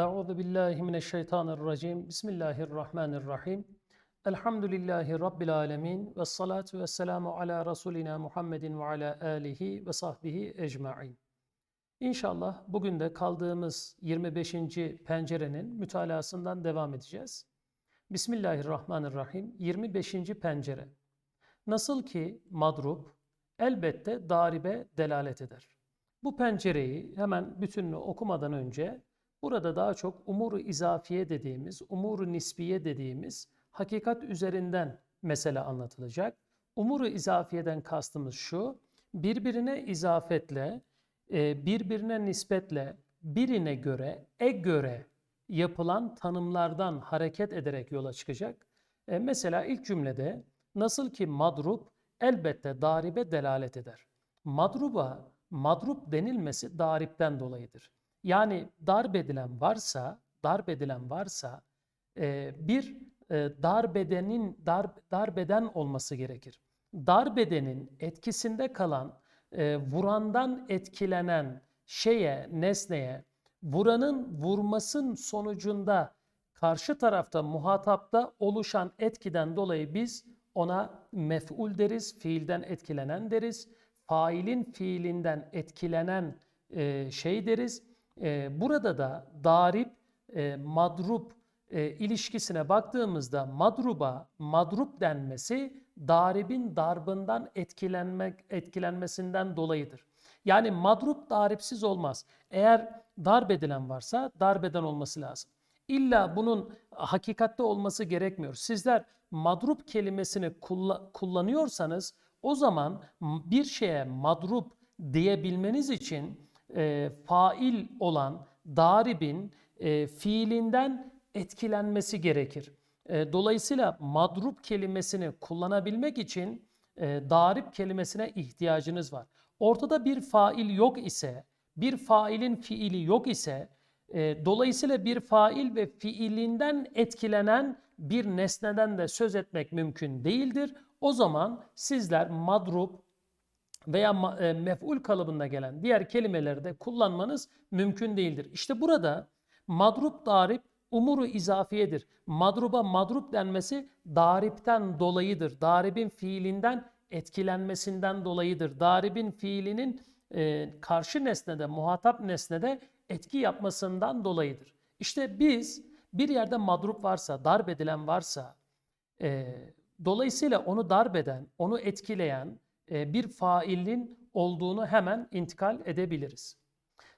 Euzu billahi mineşşeytanirracim. Bismillahirrahmanirrahim. Elhamdülillahi rabbil alamin ve salatu vesselamu ala rasulina Muhammedin ve ala alihi ve sahbihi ecmaîn. İnşallah bugün de kaldığımız 25. pencerenin mütalasından devam edeceğiz. Bismillahirrahmanirrahim. 25. pencere. Nasıl ki madrub elbette daribe delalet eder. Bu pencereyi hemen bütününü okumadan önce burada daha çok umuru izafiye dediğimiz, umuru nisbiye dediğimiz hakikat üzerinden mesele anlatılacak. Umuru izafiyeden kastımız şu, birbirine izafetle, e, birbirine nispetle, birine göre, e göre yapılan tanımlardan hareket ederek yola çıkacak. E, Mesela ilk cümlede nasıl ki madrub elbette daribe delalet eder. Madruba madrub denilmesi daripten dolayıdır. Yani darp edilen varsa, darp edilen varsa e, bir e, darbedenin darp, darbeden olması gerekir. Darbedenin etkisinde kalan, e, vurandan etkilenen şeye, nesneye, vuranın vurmasın sonucunda karşı tarafta muhatapta oluşan etkiden dolayı biz ona mef'ul deriz, fiilden etkilenen deriz. Failin fiilinden etkilenen e, şey deriz. E, burada da darip, e, madrub e, ilişkisine baktığımızda madruba, madrub denmesi daribin darbından etkilenmek etkilenmesinden dolayıdır. Yani madrub daripsiz olmaz. Eğer darp edilen varsa darbeden olması lazım. İlla bunun hakikatte olması gerekmiyor. Sizler madrup kelimesini kulla- kullanıyorsanız o zaman bir şeye madrup diyebilmeniz için e, fail olan daribin e, fiilinden etkilenmesi gerekir. E, dolayısıyla madrup kelimesini kullanabilmek için e, darip kelimesine ihtiyacınız var. Ortada bir fail yok ise, bir failin fiili yok ise e, dolayısıyla bir fail ve fiilinden etkilenen bir nesneden de söz etmek mümkün değildir. O zaman sizler madrub veya e, mef'ul kalıbında gelen diğer kelimeleri de kullanmanız mümkün değildir. İşte burada madrub darip umuru izafiyedir. Madruba madrub denmesi daripten dolayıdır. Daribin fiilinden etkilenmesinden dolayıdır. Daribin fiilinin e, karşı nesnede, muhatap nesnede etki yapmasından dolayıdır. İşte biz bir yerde madrup varsa, darp edilen varsa, e, dolayısıyla onu darp eden, onu etkileyen bir failin olduğunu hemen intikal edebiliriz.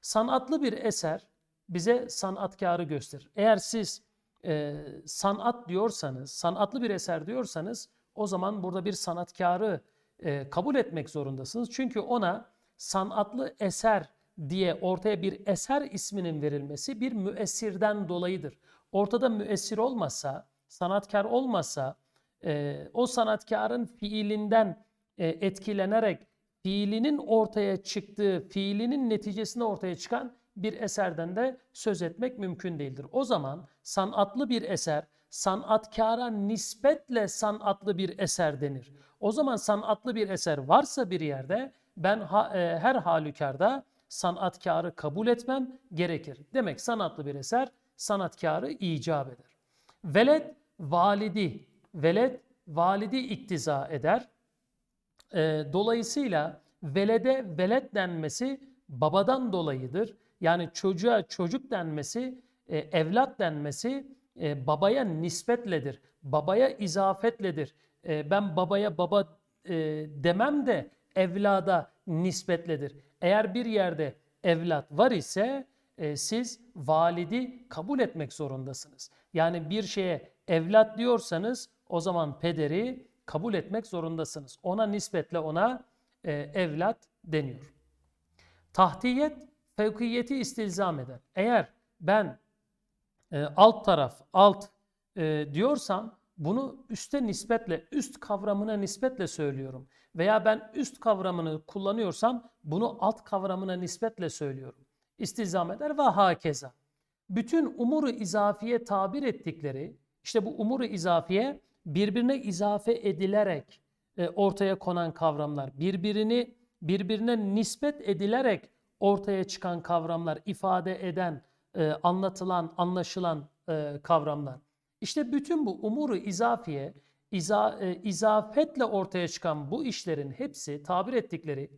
Sanatlı bir eser bize sanatkarı gösterir. Eğer siz e, sanat diyorsanız, sanatlı bir eser diyorsanız o zaman burada bir sanatkarı e, kabul etmek zorundasınız. Çünkü ona sanatlı eser diye ortaya bir eser isminin verilmesi bir müessirden dolayıdır. Ortada müessir olmasa, sanatkar olmasa e, o sanatkarın fiilinden e, etkilenerek fiilinin ortaya çıktığı, fiilinin neticesinde ortaya çıkan bir eserden de söz etmek mümkün değildir. O zaman sanatlı bir eser, sanatkara nispetle sanatlı bir eser denir. O zaman sanatlı bir eser varsa bir yerde ben ha, e, her halükarda sanatkarı kabul etmem gerekir. Demek sanatlı bir eser sanatkarı icap eder. Veled validi, veled validi iktiza eder. E, dolayısıyla velede veled denmesi babadan dolayıdır. Yani çocuğa çocuk denmesi, e, evlat denmesi e, babaya nispetledir. Babaya izafetledir. E, ben babaya baba e, demem de evlada nispetledir. Eğer bir yerde evlat var ise e, siz validi kabul etmek zorundasınız. Yani bir şeye evlat diyorsanız o zaman pederi kabul etmek zorundasınız. Ona nispetle ona e, evlat deniyor. Tahtiyet fevkiyeti istilzam eder. Eğer ben e, alt taraf, alt e, diyorsam bunu üste nispetle, üst kavramına nispetle söylüyorum. Veya ben üst kavramını kullanıyorsam bunu alt kavramına nispetle söylüyorum. İstizam eder ve hakeza. Bütün umuru izafiye tabir ettikleri, işte bu umuru izafiye birbirine izafe edilerek e, ortaya konan kavramlar, birbirini birbirine nispet edilerek ortaya çıkan kavramlar ifade eden e, anlatılan, anlaşılan e, kavramlar. İşte bütün bu umuru izafiye, iza, izafetle ortaya çıkan bu işlerin hepsi tabir ettikleri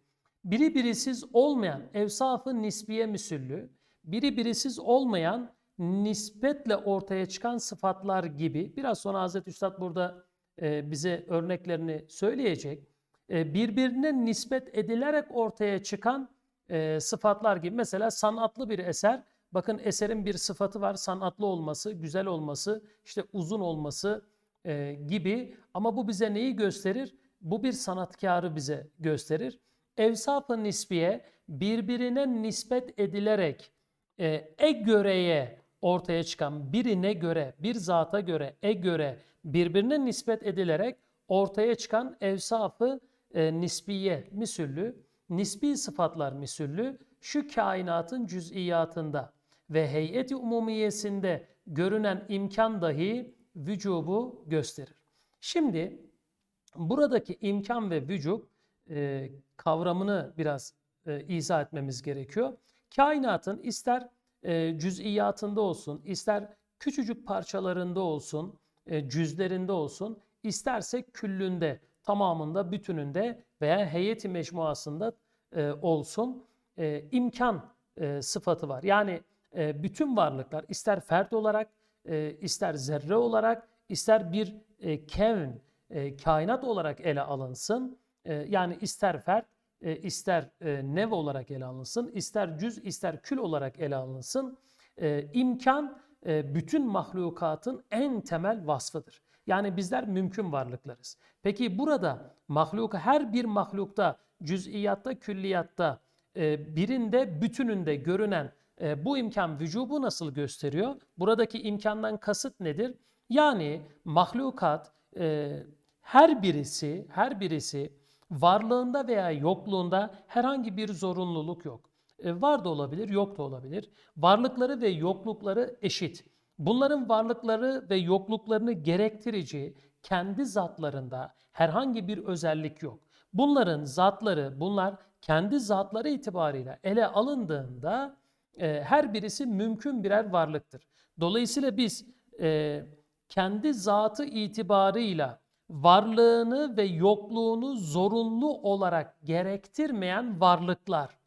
biri birisiz olmayan evsafı nisbiye müsüllü, biri birisiz olmayan nispetle ortaya çıkan sıfatlar gibi biraz sonra Hazreti Üstad burada e, bize örneklerini söyleyecek. E, birbirine nispet edilerek ortaya çıkan e, sıfatlar gibi. Mesela sanatlı bir eser, bakın eserin bir sıfatı var, sanatlı olması, güzel olması, işte uzun olması gibi. Ama bu bize neyi gösterir? Bu bir sanatkarı bize gösterir. Evsaf-ı nisbiye birbirine nispet edilerek e göreye ortaya çıkan birine göre, bir zata göre, e göre birbirine nispet edilerek ortaya çıkan evsafı e, nisbiye misüllü, nisbi sıfatlar misüllü şu kainatın cüz'iyatında ve heyeti umumiyesinde görünen imkan dahi vücubu gösterir. Şimdi buradaki imkan ve vücub e, kavramını biraz e, izah etmemiz gerekiyor. Kainatın ister e, cüz'iyatında olsun, ister küçücük parçalarında olsun, e, cüzlerinde olsun, isterse küllünde, tamamında, bütününde veya heyeti mecmuasında e, olsun e, imkan e, sıfatı var. Yani e, bütün varlıklar ister fert olarak, e, ister zerre olarak, ister bir e, kevn, e, kainat olarak ele alınsın. E, yani ister fert, e, ister e, nev olarak ele alınsın, ister cüz, ister kül olarak ele alınsın. E, imkan bütün mahlukatın en temel vasfıdır. Yani bizler mümkün varlıklarız. Peki burada mahluk her bir mahlukta cüz'iyatta, külliyatta birinde, bütününde görünen bu imkan vücubu nasıl gösteriyor? Buradaki imkandan kasıt nedir? Yani mahlukat e, her birisi, her birisi varlığında veya yokluğunda herhangi bir zorunluluk yok. E, var da olabilir, yok da olabilir. Varlıkları ve yoklukları eşit. Bunların varlıkları ve yokluklarını gerektirici kendi zatlarında herhangi bir özellik yok. Bunların zatları, bunlar kendi zatları itibarıyla ele alındığında e, her birisi mümkün birer varlıktır. Dolayısıyla biz e, kendi zatı itibarıyla varlığını ve yokluğunu zorunlu olarak gerektirmeyen varlıklar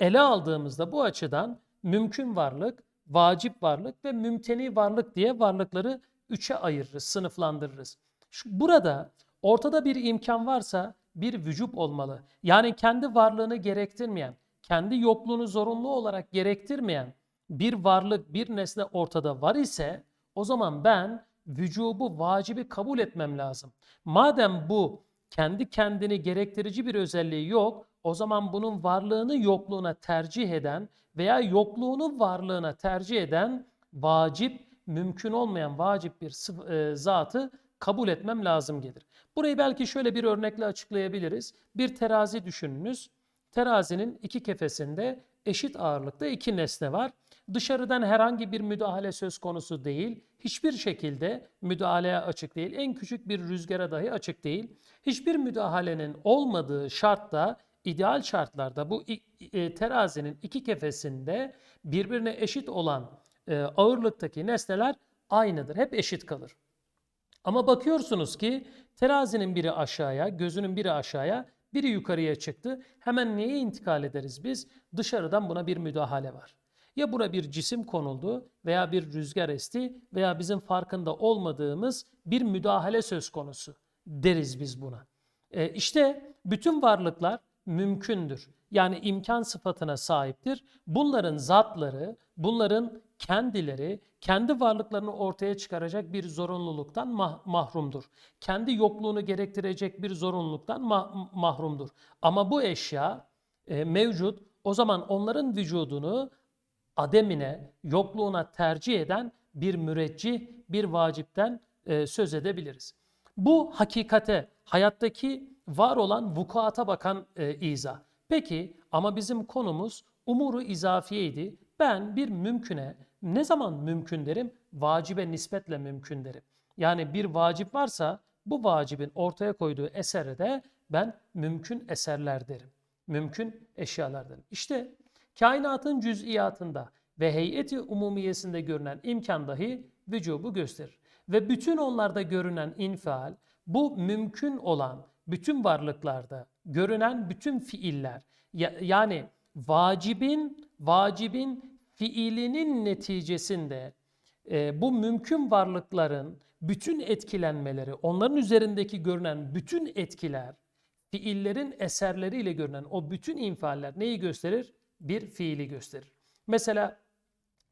ele aldığımızda bu açıdan mümkün varlık, vacip varlık ve mümteni varlık diye varlıkları üçe ayırırız, sınıflandırırız. Burada ortada bir imkan varsa bir vücub olmalı. Yani kendi varlığını gerektirmeyen, kendi yokluğunu zorunlu olarak gerektirmeyen bir varlık, bir nesne ortada var ise o zaman ben vücubu, vacibi kabul etmem lazım. Madem bu kendi kendini gerektirici bir özelliği yok, o zaman bunun varlığını yokluğuna tercih eden veya yokluğunu varlığına tercih eden vacip, mümkün olmayan vacip bir e, zatı kabul etmem lazım gelir. Burayı belki şöyle bir örnekle açıklayabiliriz. Bir terazi düşününüz. Terazinin iki kefesinde eşit ağırlıkta iki nesne var. Dışarıdan herhangi bir müdahale söz konusu değil. Hiçbir şekilde müdahaleye açık değil. En küçük bir rüzgara dahi açık değil. Hiçbir müdahalenin olmadığı şartta, ideal şartlarda bu e, terazinin iki kefesinde birbirine eşit olan e, ağırlıktaki nesneler aynıdır. Hep eşit kalır. Ama bakıyorsunuz ki terazinin biri aşağıya, gözünün biri aşağıya, biri yukarıya çıktı. Hemen neye intikal ederiz biz? Dışarıdan buna bir müdahale var. Ya buna bir cisim konuldu veya bir rüzgar esti veya bizim farkında olmadığımız bir müdahale söz konusu deriz biz buna. E işte bütün varlıklar mümkündür. Yani imkan sıfatına sahiptir. Bunların zatları, bunların kendileri kendi varlıklarını ortaya çıkaracak bir zorunluluktan mah- mahrumdur. Kendi yokluğunu gerektirecek bir zorunluluktan ma- mahrumdur. Ama bu eşya e, mevcut. O zaman onların vücudunu ademine, yokluğuna tercih eden bir müreccih, bir vacipten e, söz edebiliriz. Bu hakikate, hayattaki var olan vukuata bakan e, izah. Peki ama bizim konumuz umuru izafiyeydi. Ben bir mümküne ne zaman mümkün derim? Vacibe nispetle mümkün derim. Yani bir vacip varsa bu vacibin ortaya koyduğu esere de ben mümkün eserler derim. Mümkün eşyalar derim. İşte kainatın cüz'iyatında ve heyeti umumiyesinde görünen imkan dahi vücubu gösterir. Ve bütün onlarda görünen infial bu mümkün olan bütün varlıklarda görünen bütün fiiller ya- yani vacibin vacibin fiilinin neticesinde e, bu mümkün varlıkların bütün etkilenmeleri, onların üzerindeki görünen bütün etkiler, fiillerin eserleriyle görünen o bütün infialler neyi gösterir? Bir fiili gösterir. Mesela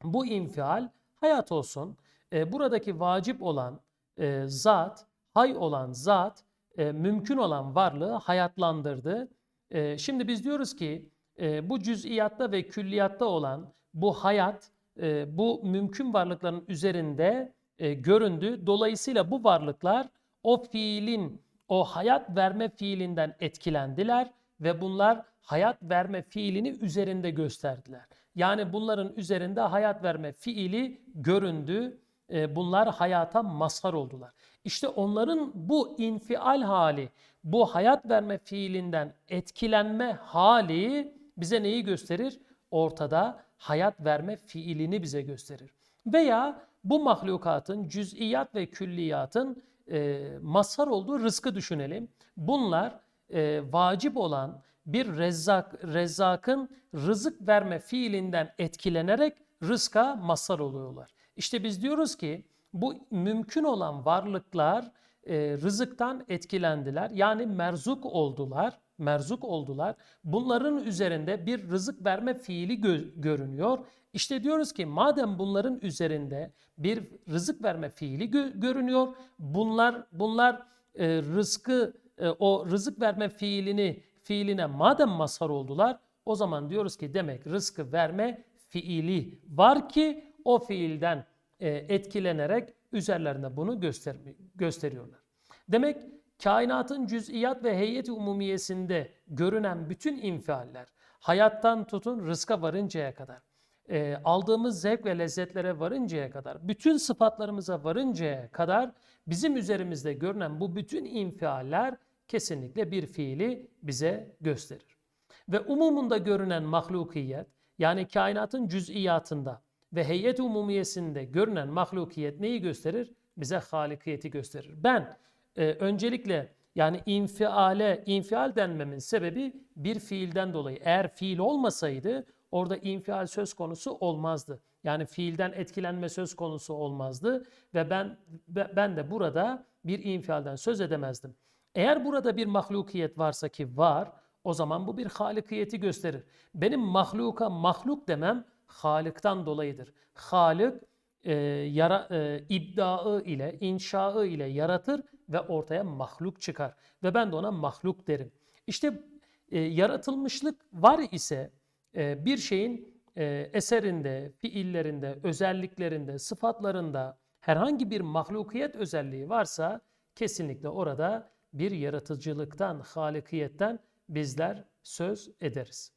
bu infial hayat olsun. E, buradaki vacip olan e, zat, hay olan zat, e, mümkün olan varlığı hayatlandırdı. E, şimdi biz diyoruz ki e, bu cüz'iyatta ve külliyatta olan bu hayat, e, bu mümkün varlıkların üzerinde e, göründü. Dolayısıyla bu varlıklar o fiilin, o hayat verme fiilinden etkilendiler ve bunlar hayat verme fiilini üzerinde gösterdiler. Yani bunların üzerinde hayat verme fiili göründü. E, bunlar hayata mazhar oldular. İşte onların bu infial hali, bu hayat verme fiilinden etkilenme hali bize neyi gösterir? Ortada hayat verme fiilini bize gösterir. Veya bu mahlukatın cüz'iyat ve külliyatın e, mazhar olduğu rızkı düşünelim. Bunlar e, vacip olan bir rezzak, rezzakın rızık verme fiilinden etkilenerek rızka mazhar oluyorlar. İşte biz diyoruz ki bu mümkün olan varlıklar e, rızıktan etkilendiler. Yani merzuk oldular. Merzuk oldular. Bunların üzerinde bir rızık verme fiili gö- görünüyor. İşte diyoruz ki madem bunların üzerinde bir rızık verme fiili gö- görünüyor. Bunlar bunlar e, rızkı e, o rızık verme fiilini fiiline madem mazhar oldular o zaman diyoruz ki demek rızkı verme fiili var ki o fiilden etkilenerek üzerlerinde bunu göstermi- gösteriyorlar. Demek kainatın cüz'iyat ve heyeti umumiyesinde görünen bütün infialler hayattan tutun rızka varıncaya kadar e, aldığımız zevk ve lezzetlere varıncaya kadar, bütün sıfatlarımıza varıncaya kadar bizim üzerimizde görünen bu bütün infialler kesinlikle bir fiili bize gösterir. Ve umumunda görünen mahlukiyet yani kainatın cüz'iyatında ve heyet umumiyesinde görünen mahlukiyet neyi gösterir? Bize halikiyeti gösterir. Ben e, öncelikle yani infiale, infial denmemin sebebi bir fiilden dolayı. Eğer fiil olmasaydı orada infial söz konusu olmazdı. Yani fiilden etkilenme söz konusu olmazdı ve ben ben de burada bir infialden söz edemezdim. Eğer burada bir mahlukiyet varsa ki var, o zaman bu bir halikiyeti gösterir. Benim mahluka mahluk demem Halık'tan dolayıdır. Halık e, yara, e, iddiaı ile, inşaı ile yaratır ve ortaya mahluk çıkar. Ve ben de ona mahluk derim. İşte e, yaratılmışlık var ise e, bir şeyin e, eserinde, fiillerinde, özelliklerinde, sıfatlarında herhangi bir mahlukiyet özelliği varsa kesinlikle orada bir yaratıcılıktan, halikiyetten bizler söz ederiz.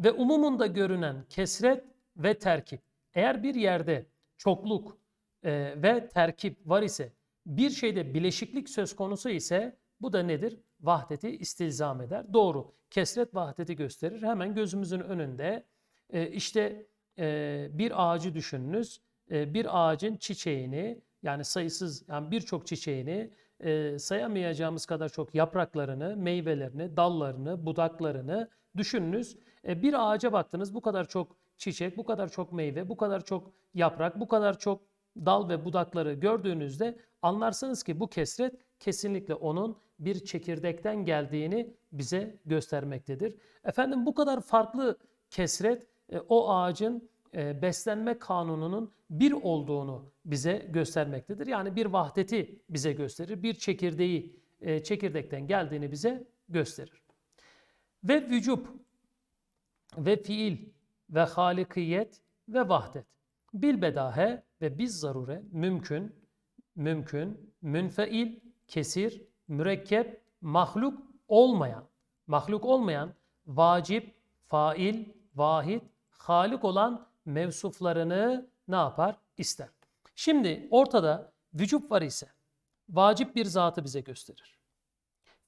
Ve umumunda görünen kesret ve terkip. Eğer bir yerde çokluk e, ve terkip var ise bir şeyde bileşiklik söz konusu ise bu da nedir? Vahdeti istilzam eder. Doğru. Kesret vahdeti gösterir. Hemen gözümüzün önünde e, işte e, bir ağacı düşününüz. E, bir ağacın çiçeğini yani sayısız yani birçok çiçeğini e, sayamayacağımız kadar çok yapraklarını, meyvelerini, dallarını, budaklarını düşününüz. E, bir ağaca baktınız bu kadar çok çiçek, bu kadar çok meyve, bu kadar çok yaprak, bu kadar çok dal ve budakları gördüğünüzde anlarsınız ki bu kesret kesinlikle onun bir çekirdekten geldiğini bize göstermektedir. Efendim bu kadar farklı kesret e, o ağacın e, beslenme kanununun bir olduğunu bize göstermektedir. Yani bir vahdeti bize gösterir, bir çekirdeği çekirdekten geldiğini bize gösterir. Ve vücub ve fiil ve halikiyet ve vahdet. Bil bedahe ve biz zarure mümkün, mümkün, münfeil, kesir, mürekkep, mahluk olmayan, mahluk olmayan, vacip, fail, vahid, halik olan mevsuflarını ne yapar? İster. Şimdi ortada vücub var ise vacip bir zatı bize gösterir.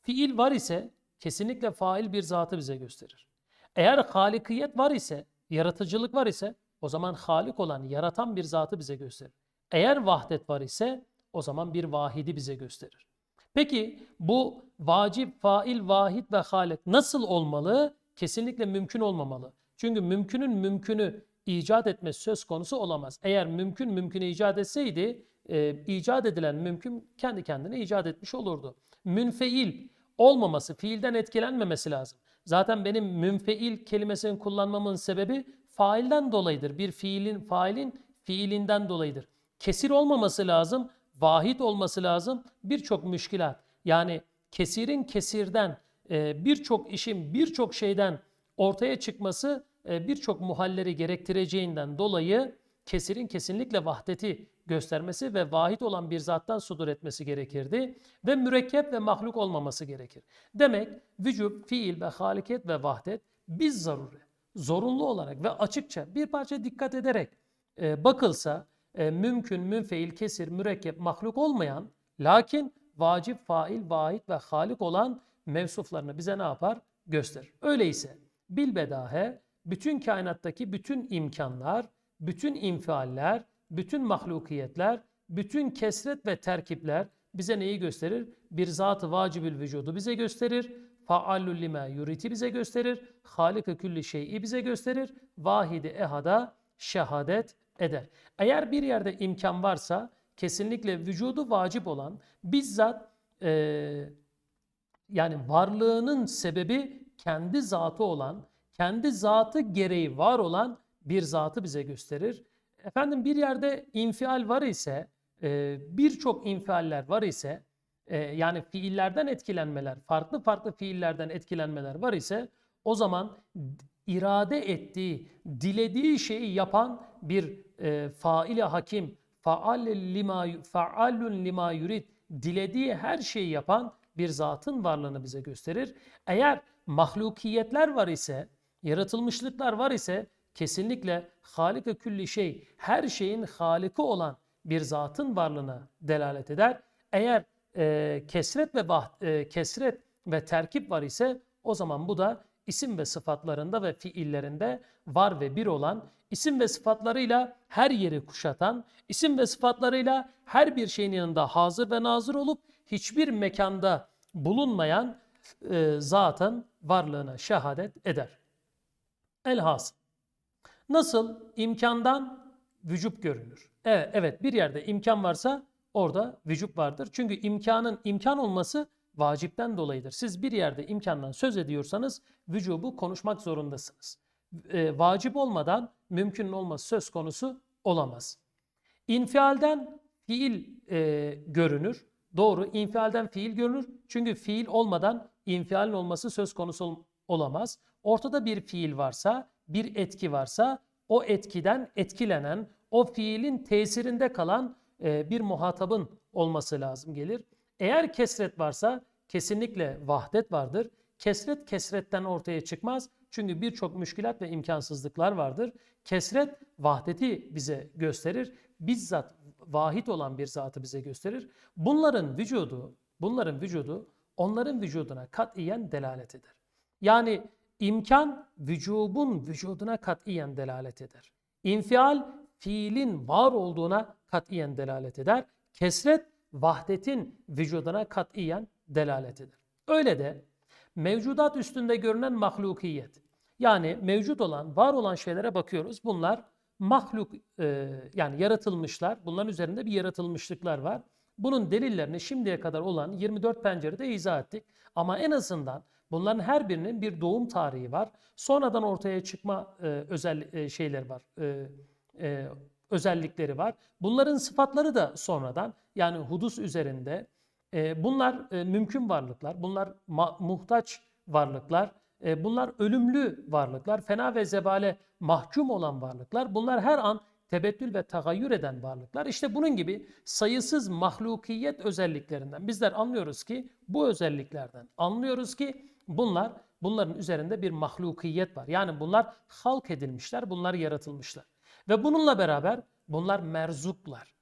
Fiil var ise kesinlikle fail bir zatı bize gösterir. Eğer halikiyet var ise, yaratıcılık var ise o zaman Halik olan, yaratan bir zatı bize gösterir. Eğer vahdet var ise o zaman bir vahidi bize gösterir. Peki bu vacip, fail, vahid ve halik nasıl olmalı? Kesinlikle mümkün olmamalı. Çünkü mümkünün mümkünü icat etmesi söz konusu olamaz. Eğer mümkün mümkünü icat etseydi, e, icat edilen mümkün kendi kendine icat etmiş olurdu. Münfeil olmaması, fiilden etkilenmemesi lazım. Zaten benim münfeil kelimesini kullanmamın sebebi failden dolayıdır. Bir fiilin, failin fiilinden dolayıdır. Kesir olmaması lazım, vahid olması lazım. Birçok müşkilat. Yani kesirin kesirden, e, birçok işin birçok şeyden ortaya çıkması e, birçok muhalleri gerektireceğinden dolayı kesirin kesinlikle vahdeti göstermesi ve vahid olan bir zattan sudur etmesi gerekirdi ve mürekkep ve mahluk olmaması gerekir. Demek vücub, fiil ve haliket ve vahdet biz zaruri, zorunlu olarak ve açıkça bir parça dikkat ederek e, bakılsa e, mümkün, münfeil, kesir, mürekkep, mahluk olmayan lakin vacip, fail, vahid ve halik olan mevsuflarını bize ne yapar? Gösterir. Öyleyse bilbedahe bütün kainattaki bütün imkanlar, bütün infialler, bütün mahlukiyetler, bütün kesret ve terkipler bize neyi gösterir? Bir zat-ı vacibül vücudu bize gösterir. Faallu lima yuriti bize gösterir. Halika külli şeyi bize gösterir. Vahidi ehada şehadet eder. Eğer bir yerde imkan varsa kesinlikle vücudu vacip olan bizzat e, yani varlığının sebebi kendi zatı olan, kendi zatı gereği var olan bir zatı bize gösterir. Efendim bir yerde infial var ise, e, birçok infialler var ise, e, yani fiillerden etkilenmeler, farklı farklı fiillerden etkilenmeler var ise o zaman irade ettiği, dilediği şeyi yapan bir e, faile hakim, faal faalun lima yurid, dilediği her şeyi yapan bir zatın varlığını bize gösterir. Eğer mahlukiyetler var ise, yaratılmışlıklar var ise kesinlikle Halik-i külli şey, her şeyin Halik'i olan bir zatın varlığına delalet eder. Eğer e, kesret ve bah, e, kesret ve terkip var ise o zaman bu da isim ve sıfatlarında ve fiillerinde var ve bir olan, isim ve sıfatlarıyla her yeri kuşatan, isim ve sıfatlarıyla her bir şeyin yanında hazır ve nazır olup hiçbir mekanda bulunmayan e, zatın varlığına şehadet eder. Elhasıl. Nasıl imkandan vücut görünür? Evet, evet bir yerde imkan varsa orada vücut vardır. Çünkü imkanın imkan olması vacipten dolayıdır. Siz bir yerde imkandan söz ediyorsanız vücubu konuşmak zorundasınız. E, vacip olmadan mümkün olması söz konusu olamaz. İnfialden fiil e, görünür. Doğru, infialden fiil görünür. Çünkü fiil olmadan infialin olması söz konusu olamaz. Ortada bir fiil varsa, bir etki varsa o etkiden etkilenen, o fiilin tesirinde kalan e, bir muhatabın olması lazım gelir. Eğer kesret varsa kesinlikle vahdet vardır. Kesret kesretten ortaya çıkmaz. Çünkü birçok müşkilat ve imkansızlıklar vardır. Kesret vahdeti bize gösterir. Bizzat vahid olan bir zatı bize gösterir. Bunların vücudu, bunların vücudu onların vücuduna katiyen delalet eder. Yani imkan vücubun vücuduna katiyen delalet eder. İnfial fiilin var olduğuna katiyen delalet eder. Kesret vahdetin vücuduna katiyen delalet eder. Öyle de mevcudat üstünde görünen mahlukiyet. Yani mevcut olan, var olan şeylere bakıyoruz. Bunlar mahluk e, yani yaratılmışlar. Bunların üzerinde bir yaratılmışlıklar var. Bunun delillerini şimdiye kadar olan 24 pencerede izah ettik. Ama en azından bunların her birinin bir doğum tarihi var. Sonradan ortaya çıkma e, özel e, şeyler var. E, e, özellikleri var. Bunların sıfatları da sonradan yani hudus üzerinde e, bunlar e, mümkün varlıklar, bunlar muhtaç varlıklar, e, bunlar ölümlü varlıklar, fena ve zebale mahkum olan varlıklar. Bunlar her an tebettül ve tagayyür eden varlıklar. İşte bunun gibi sayısız mahlukiyet özelliklerinden bizler anlıyoruz ki bu özelliklerden anlıyoruz ki bunlar bunların üzerinde bir mahlukiyet var. Yani bunlar halk edilmişler, bunlar yaratılmışlar. Ve bununla beraber bunlar merzuklar.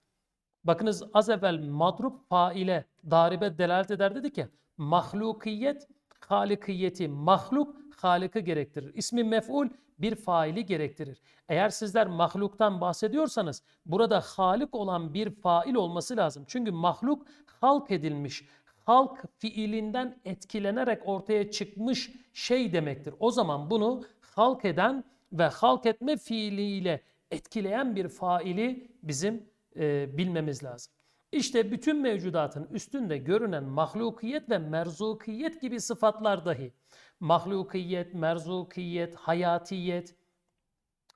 Bakınız az evvel madrup faile, daribe delalet eder dedi ki mahlukiyet halikiyeti, mahluk halikı gerektirir. İsmi mef'ul bir faili gerektirir. Eğer sizler mahluktan bahsediyorsanız burada halik olan bir fail olması lazım. Çünkü mahluk halk edilmiş, halk fiilinden etkilenerek ortaya çıkmış şey demektir. O zaman bunu halk eden ve halk etme fiiliyle etkileyen bir faili bizim e, bilmemiz lazım. İşte bütün mevcudatın üstünde görünen mahlukiyet ve merzukiyet gibi sıfatlar dahi mahlukiyet, merzukiyet, hayatiyet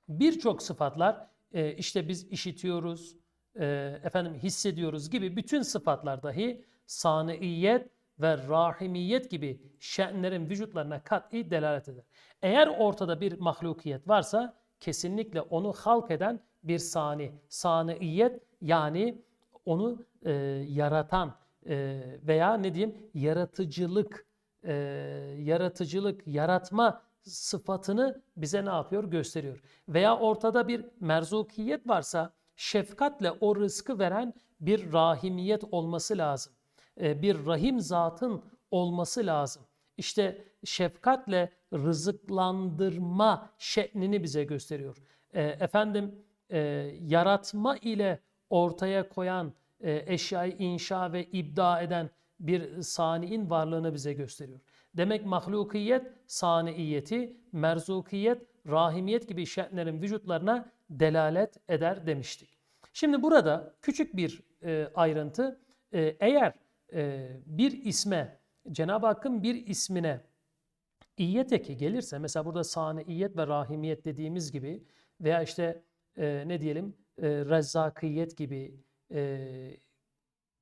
birçok sıfatlar e, işte biz işitiyoruz, e, efendim hissediyoruz gibi bütün sıfatlar dahi saniiyet ve rahimiyet gibi şenlerin vücutlarına kat'i delalet eder. Eğer ortada bir mahlukiyet varsa kesinlikle onu halk eden bir sani, saniiyet yani onu e, yaratan e, veya ne diyeyim yaratıcılık, e, yaratıcılık, yaratma sıfatını bize ne yapıyor? Gösteriyor. Veya ortada bir merzukiyet varsa şefkatle o rızkı veren bir rahimiyet olması lazım. E, bir rahim zatın olması lazım. İşte şefkatle rızıklandırma şeklini bize gösteriyor. E, efendim e, yaratma ile ortaya koyan eşyayı inşa ve ibda eden bir saniin varlığını bize gösteriyor. Demek mahlukiyet, saniiyeti, merzukiyet, rahimiyet gibi şenlerin vücutlarına delalet eder demiştik. Şimdi burada küçük bir ayrıntı. Eğer bir isme, Cenab-ı Hakk'ın bir ismine iyet eki gelirse, mesela burada saniiyet ve rahimiyet dediğimiz gibi veya işte e, ne diyelim e, rezzakiyet gibi e,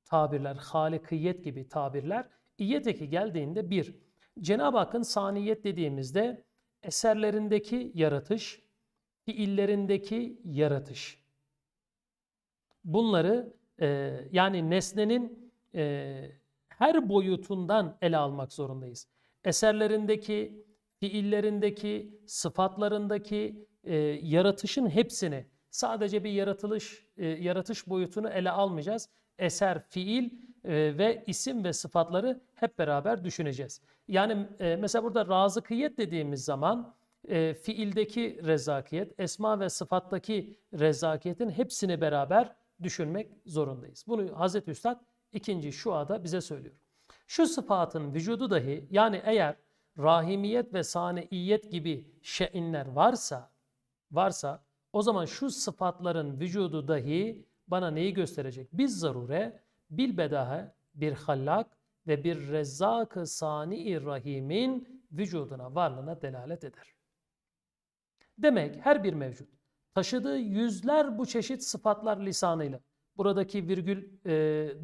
tabirler, halikiyet gibi tabirler iyet eki geldiğinde bir, Cenab-ı Hakk'ın saniyet dediğimizde eserlerindeki yaratış, fiillerindeki yaratış. Bunları e, yani nesnenin e, her boyutundan ele almak zorundayız. Eserlerindeki, fiillerindeki, sıfatlarındaki e, yaratışın hepsini sadece bir yaratılış e, yaratış boyutunu ele almayacağız. Eser, fiil e, ve isim ve sıfatları hep beraber düşüneceğiz. Yani e, mesela burada razıkiyet dediğimiz zaman e, fiildeki rezakiyet, esma ve sıfattaki rezakiyetin hepsini beraber düşünmek zorundayız. Bunu Hazreti Üstad ikinci şu ada bize söylüyor. Şu sıfatın vücudu dahi yani eğer rahimiyet ve saniiyet gibi şeinler varsa varsa o zaman şu sıfatların vücudu dahi bana neyi gösterecek? Biz zarure bil bedahe bir hallak ve bir rezzak-ı sani rahimin vücuduna, varlığına delalet eder. Demek her bir mevcut taşıdığı yüzler bu çeşit sıfatlar lisanıyla. Buradaki virgül e,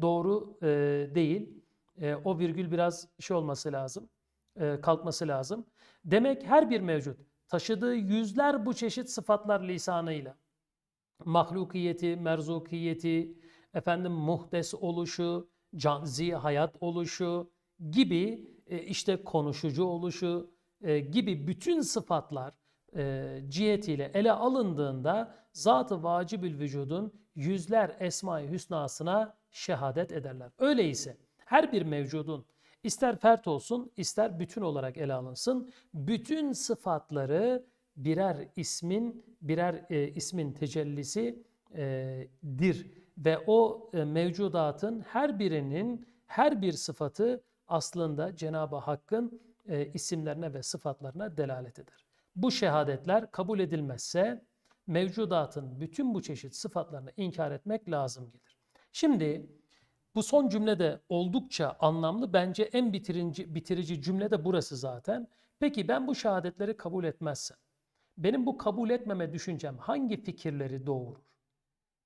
doğru e, değil. E, o virgül biraz şey olması lazım, e, kalkması lazım. Demek her bir mevcut taşıdığı yüzler bu çeşit sıfatlar lisanıyla mahlukiyeti, merzukiyeti, efendim muhdes oluşu, canzi hayat oluşu gibi e, işte konuşucu oluşu e, gibi bütün sıfatlar e, cihetiyle ele alındığında zat-ı vacibül vücudun yüzler esma-i hüsnasına şehadet ederler. Öyleyse her bir mevcudun ister fert olsun ister bütün olarak ele alınsın bütün sıfatları birer ismin birer e, ismin tecellisi e, dir ve o e, mevcudatın her birinin her bir sıfatı aslında Cenab-ı Hakk'ın e, isimlerine ve sıfatlarına delalet eder. Bu şehadetler kabul edilmezse mevcudatın bütün bu çeşit sıfatlarını inkar etmek lazım gelir. Şimdi bu son cümle de oldukça anlamlı. Bence en bitirici, bitirici cümle de burası zaten. Peki ben bu şehadetleri kabul etmezsem, benim bu kabul etmeme düşüncem hangi fikirleri doğurur?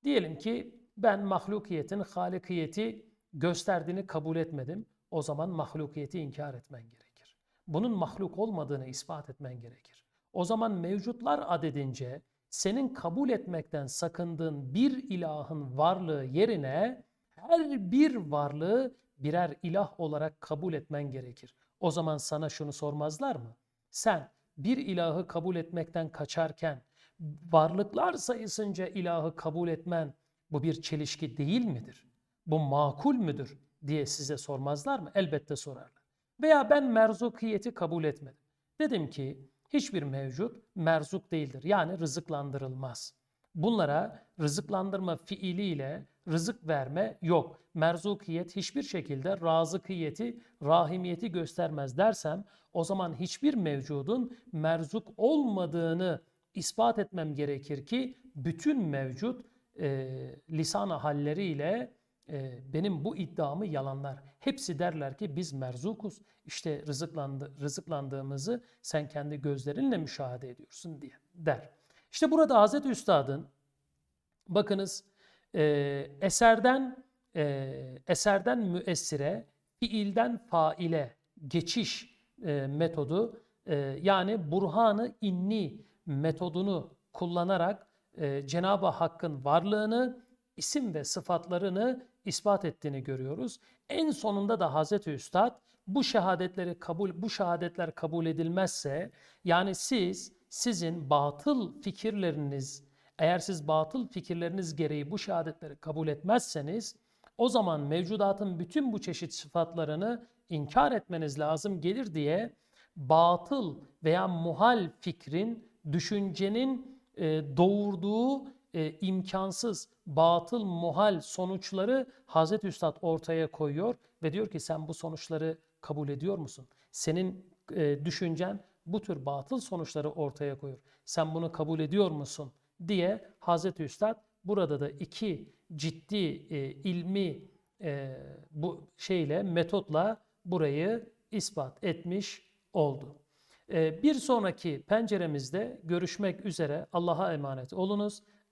Diyelim ki ben mahlukiyetin halikiyeti gösterdiğini kabul etmedim. O zaman mahlukiyeti inkar etmen gerekir. Bunun mahluk olmadığını ispat etmen gerekir. O zaman mevcutlar adedince senin kabul etmekten sakındığın bir ilahın varlığı yerine her bir varlığı birer ilah olarak kabul etmen gerekir. O zaman sana şunu sormazlar mı? Sen bir ilahı kabul etmekten kaçarken varlıklar sayısınca ilahı kabul etmen bu bir çelişki değil midir? Bu makul müdür diye size sormazlar mı? Elbette sorarlar. Veya ben merzukiyeti kabul etmedim. Dedim ki hiçbir mevcut merzuk değildir. Yani rızıklandırılmaz. Bunlara rızıklandırma fiiliyle rızık verme yok. Merzukiyet hiçbir şekilde razıkiyeti, rahimiyeti göstermez dersem o zaman hiçbir mevcudun merzuk olmadığını ispat etmem gerekir ki bütün mevcut e, lisana halleriyle e, benim bu iddiamı yalanlar. Hepsi derler ki biz merzukuz. İşte rızıklandı, rızıklandığımızı sen kendi gözlerinle müşahede ediyorsun diye der. İşte burada Hazreti Üstad'ın bakınız e, eserden e, eserden müessire, fiilden faile geçiş e, metodu yani burhanı inni metodunu kullanarak e, Cenab-ı Hakk'ın varlığını, isim ve sıfatlarını ispat ettiğini görüyoruz. En sonunda da Hazreti Üstad bu şehadetleri kabul bu şehadetler kabul edilmezse yani siz sizin batıl fikirleriniz eğer siz batıl fikirleriniz gereği bu şehadetleri kabul etmezseniz o zaman mevcudatın bütün bu çeşit sıfatlarını inkar etmeniz lazım gelir diye batıl veya muhal fikrin, düşüncenin doğurduğu e, imkansız, batıl, muhal sonuçları Hazreti Üstad ortaya koyuyor ve diyor ki sen bu sonuçları kabul ediyor musun? Senin e, düşüncen bu tür batıl sonuçları ortaya koyuyor. Sen bunu kabul ediyor musun? diye Hazreti Üstad burada da iki ciddi e, ilmi e, bu şeyle metotla burayı ispat etmiş oldu. E, bir sonraki penceremizde görüşmek üzere Allah'a emanet olunuz.